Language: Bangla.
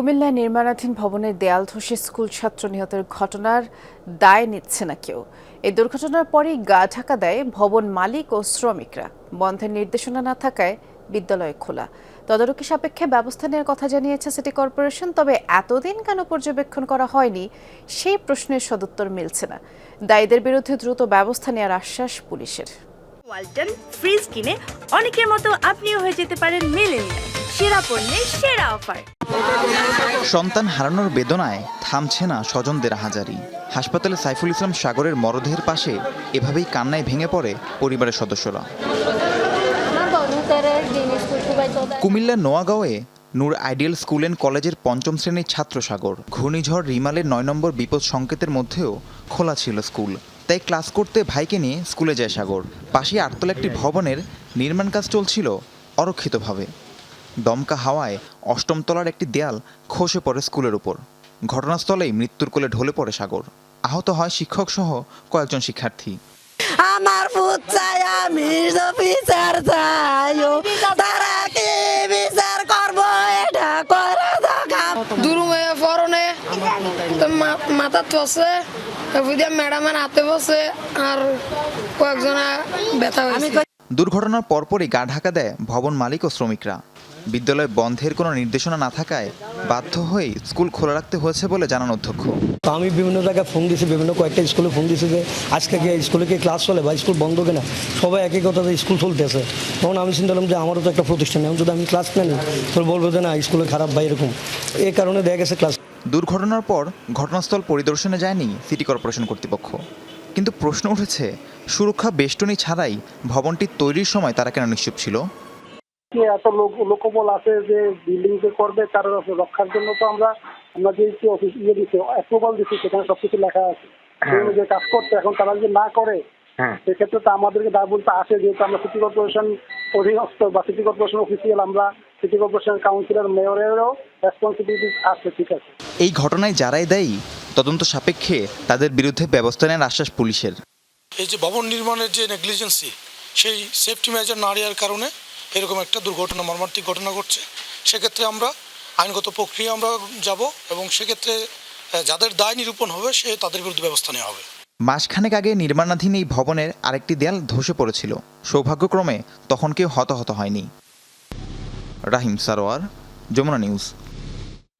কুমিল্লায় নির্মাণাধীন ভবনের দেয়াল ধসে স্কুল ছাত্র নিহতের ঘটনার দায় নিচ্ছে না কেউ। এই দুর্ঘটনার পরেই গা ঢাকা দেয় ভবন মালিক ও শ্রমিকরা। বন্ধের নির্দেশনা না থাকায় বিদ্যালয় খোলা। তদারকি সাপেক্ষে ব্যবস্থা নেওয়ার কথা জানিয়েছে সিটি কর্পোরেশন, তবে এতদিন কেন পর্যবেক্ষণ করা হয়নি সেই প্রশ্নের সদুত্তর মিলছে না। দায়ীদের বিরুদ্ধে দ্রুত ব্যবস্থা নেওয়ার আশ্বাস পুলিশের। ওয়ালটন ফ্রিজ কিনে অনেকের মতো আপনিও হয়ে যেতে পারেন মেলেনিয়া সেরা পণ্যের সেরা অফার। সন্তান হারানোর বেদনায় থামছে না স্বজনদের হাজারি। হাসপাতালে সাইফুল ইসলাম সাগরের মরদেহের পাশে এভাবেই কান্নায় ভেঙে পড়ে পরিবারের সদস্যরা। কুমিল্লার নোয়াগাঁওয়ে নূর আইডিয়াল স্কুল অ্যান্ড কলেজের পঞ্চম শ্রেণির ছাত্র সাগর। ঘূর্ণিঝড় রিমালের নয় নম্বর বিপদ সংকেতের মধ্যেও খোলা ছিল স্কুল। তাই ক্লাস করতে ভাইকে নিয়ে স্কুলে যায় সাগর। পাশে আটতলা একটি ভবনের নির্মাণ কাজ চলছিল অরক্ষিতভাবে। দমকা হাওয়ায় অষ্টম তলার একটি দেয়াল খসে পড়ে স্কুলের উপর। ঘটনাস্থলেই মৃত্যুর কোলে ঢলে পড়ে সাগর। আহত হয় শিক্ষক সহ কয়েকজন শিক্ষার্থী। আমার পুত চাই আমি বিচার চাই তারা কি বিচার করব এটা করে দুরুমে পরনে তো মা- মাথার বসে বুঝিয়া ম্যাডামের হাতে বসে আর কয়েকজনা ব্যথা হয়েছে। দুর্ঘটনার পরপরই গা ঢাকা দেয় ভবন মালিক ও শ্রমিকরা। বিদ্যালয় বন্ধের কোনো নির্দেশনা না থাকায় বাধ্য হয়ে স্কুল খোলা রাখতে হয়েছে বলে জানান অধ্যক্ষ। তো আমি বিভিন্ন জায়গায় ফোন দিয়েছি বিভিন্ন কয়েকটা স্কুলে ফোন দিয়েছি যে আজকে কি স্কুলে কি ক্লাস চলে বা স্কুল বন্ধ কিনা? সবাই একই কথা যে স্কুল চলতেছে তখন আমি চিন্তা করলাম যে আমারও তো একটা প্রতিষ্ঠান এখন যদি আমি ক্লাস না নিই তো বলব যে না স্কুলে খারাপ বা এরকম। এই কারণে দেখা গেছে ক্লাস দুর্ঘটনার পর ঘটনাস্থল পরিদর্শনে যায়নি সিটি কর্পোরেশন কর্তৃপক্ষ। কিন্তু প্রশ্ন উঠেছে সুরক্ষা বেষ্টনী ছাড়াই ভবনটি তৈরির সময় তারা কেন নিশ্চুপ ছিল? এত লোক লোকবল আছে যে বিল্ডিং যে করবে তার রক্ষার জন্য তো আমরা আমরা যে অফিস ইয়ে দিচ্ছি অ্যাপ্রুভাল দিচ্ছি সেখানে সবকিছু লেখা আছে। সেই অনুযায়ী কাজ করতে এখন তারা যদি না করে সেক্ষেত্রে তো আমাদেরকে দায় বলতে আসে যেহেতু আমরা সিটি কর্পোরেশন অধীনস্থ বা সিটি কর্পোরেশন অফিসিয়াল আমরা সিটি কর্পোরেশন কাউন্সিলর মেয়রেরও রেসপন্সিবিলিটি আছে ঠিক আছে। এই ঘটনায় যারাই দেয় তদন্ত সাপেক্ষে তাদের বিরুদ্ধে ব্যবস্থা নেওয়ার আশ্বাস পুলিশের। এই যে ভবন নির্মাণের যে নেগলিজেন্সি সেই সেফটি মেজার না নেওয়ার কারণে এরকম একটা দুর্ঘটনা মর্মান্তিক ঘটনা ঘটছে। সেক্ষেত্রে আমরা আইনগত প্রক্রিয়া আমরা যাব এবং সেক্ষেত্রে যাদের দায় নিরূপণ হবে সে তাদের বিরুদ্ধে ব্যবস্থা নেওয়া হবে। মাসখানেক আগে নির্মাণাধীন এই ভবনের আরেকটি দেয়াল ধসে পড়েছিল। সৌভাগ্যক্রমে তখন কেউ হতাহত হয়নি। রাহিম সারোয়ার যমুনা নিউজ।